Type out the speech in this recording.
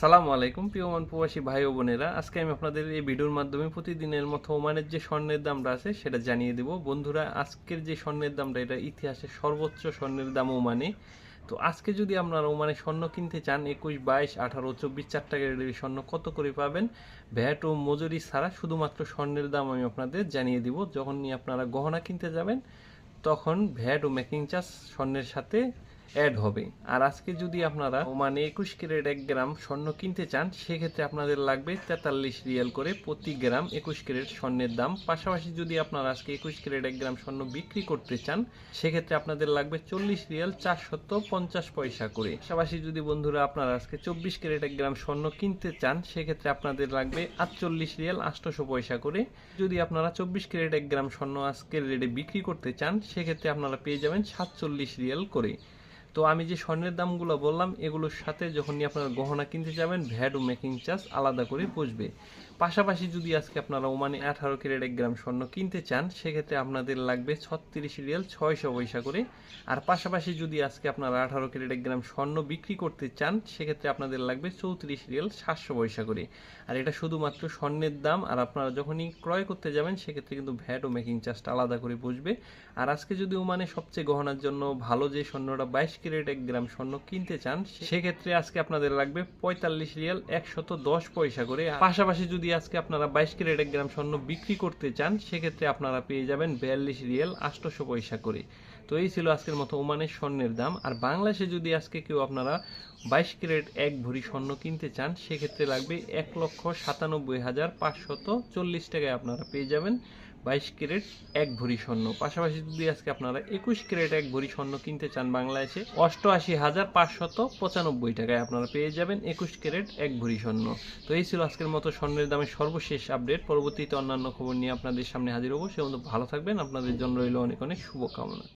সালামু আলাইকুম, প্রিয় ওমান প্রবাসী ভাই ও বোনেরা। আজকে আমি আপনাদের এই ভিডিওর মাধ্যমে প্রতিদিনের মতো ওমানের যে স্বর্ণের দামটা আছে, সেটা জানিয়ে দেব। বন্ধুরা, আজকের যে স্বর্ণের দামটা, এটা ইতিহাসের সর্বোচ্চ স্বর্ণের দাম ওমানে। তো আজকে যদি আপনারা ওমানে স্বর্ণ কিনতে চান, একুশ, বাইশ, আঠারো, চব্বিশ, চার টাকা রেটের স্বর্ণ কত করে পাবেন? ভ্যাট ও মজুরি ছাড়া শুধুমাত্র স্বর্ণের দাম আমি আপনাদের জানিয়ে দিব। যখন নিয়ে আপনারা গহনা কিনতে যাবেন, তখন ভ্যাট ও মেকিং চার্জ স্বর্ণের সাথে অ্যাড হবে। আর আজকে যদি আপনারা মানে একুশ ক্যারেট এক গ্রাম স্বর্ণ কিনতে চান, সেক্ষেত্রে আপনাদের লাগবে তেতাল্লিশ রিয়াল করে প্রতি গ্রাম একুশ ক্যারেট স্বর্ণের দাম। পাশাপাশি যদি আপনারা আজকে একুশ ক্যারেট এক গ্রাম স্বর্ণ বিক্রি করতে চান, সেক্ষেত্রে আপনাদের লাগবে চল্লিশ রিয়াল চারশত পঞ্চাশ পয়সা করে। পাশাপাশি যদি বন্ধুরা আপনারা আজকে চব্বিশ ক্যারেট এক গ্রাম স্বর্ণ কিনতে চান, সেক্ষেত্রে আপনাদের লাগবে আটচল্লিশ রিয়াল আটশোশো পয়সা করে। যদি আপনারা চব্বিশ ক্যারেট এক গ্রাম স্বর্ণ আজকের রেটে বিক্রি করতে চান, সেক্ষেত্রে আপনারা পেয়ে যাবেন সাতচল্লিশ রিয়াল করে। তো আমি যে স্বর্ণের দামগুলো বললাম, এগুলোর সাথে যখনই আপনারা গহনা কিনতে যাবেন, ভ্যাট ও মেকিং চার্জ আলাদা করে বসবে পাশাপাশি যদি আজকে আপনারা ওমানে আঠারো ক্যারেট এক গ্রাম স্বর্ণ কিনতে চান, সেক্ষেত্রে আপনাদের লাগবে ছত্রিশ রিয়াল ছয়শো পয়সা করে। আর পাশাপাশি যদি আজকে আপনারা আঠারো ক্যারেট এক গ্রাম স্বর্ণ বিক্রি করতে চান, সেক্ষেত্রে আপনাদের লাগবে চৌত্রিশ রিয়াল সাতশো পয়সা করে। আর এটা শুধুমাত্র স্বর্ণের দাম, আর আপনারা যখনই ক্রয় করতে যাবেন, সেক্ষেত্রে কিন্তু ভ্যাট ও মেকিং চার্জটা আলাদা করে বসবে আর আজকে যদি ওমানে সবচেয়ে গহনার জন্য ভালো যে স্বর্ণটা বাইশ ক্যারেট এক গ্রাম স্বর্ণ কিনতে চান, সেক্ষেত্রে আজকে আপনাদের লাগবে পঁয়তাল্লিশ রিয়াল একশত দশ পয়সা করে। পাশাপাশি যদি আজকে আপনারা বাইশ ক্যারেট এক গ্রাম স্বর্ণ বিক্রি করতে চান, সেক্ষেত্রে আপনারা পেয়ে যাবেন বিয়াল্লিশ রিয়াল আটশোশো পয়সা করে। তো এই ছিল আজকের মতো ওমানের স্বর্ণের দাম। আর বাংলাদেশে যদি আজকে কেউ আপনারা বাইশ ক্যারেট এক ভরি স্বর্ণ কিনতে চান, সেক্ষেত্রে লাগবে এক লক্ষ সাতানব্বই হাজার পাঁচশত চল্লিশ টাকায় আপনারা পেয়ে যাবেন। বাইশ ক্যারেট, এক ভরি স্বর্ণ। পাশাপাশি যদি আজকে আপনারা একুশ ক্যারেট, এক ভরি স্বর্ণ কিনতে চান বাংলাদেশে, অষ্টআশি হাজার পাঁচশত পঁচানব্বই টাকায় আপনারা পেয়ে যাবেন একুশ ক্যারেট, এক ভরি স্বর্ণ। তো এই ছিল আজকের মতো স্বর্ণের দামের সর্বশেষ আপডেট। পরবর্তীতে অন্যান্য খবর নিয়ে আপনাদের সামনে হাজির হব। সে ভালো থাকবেন। আপনাদের জন্য রইল অনেক অনেক শুভকামনা।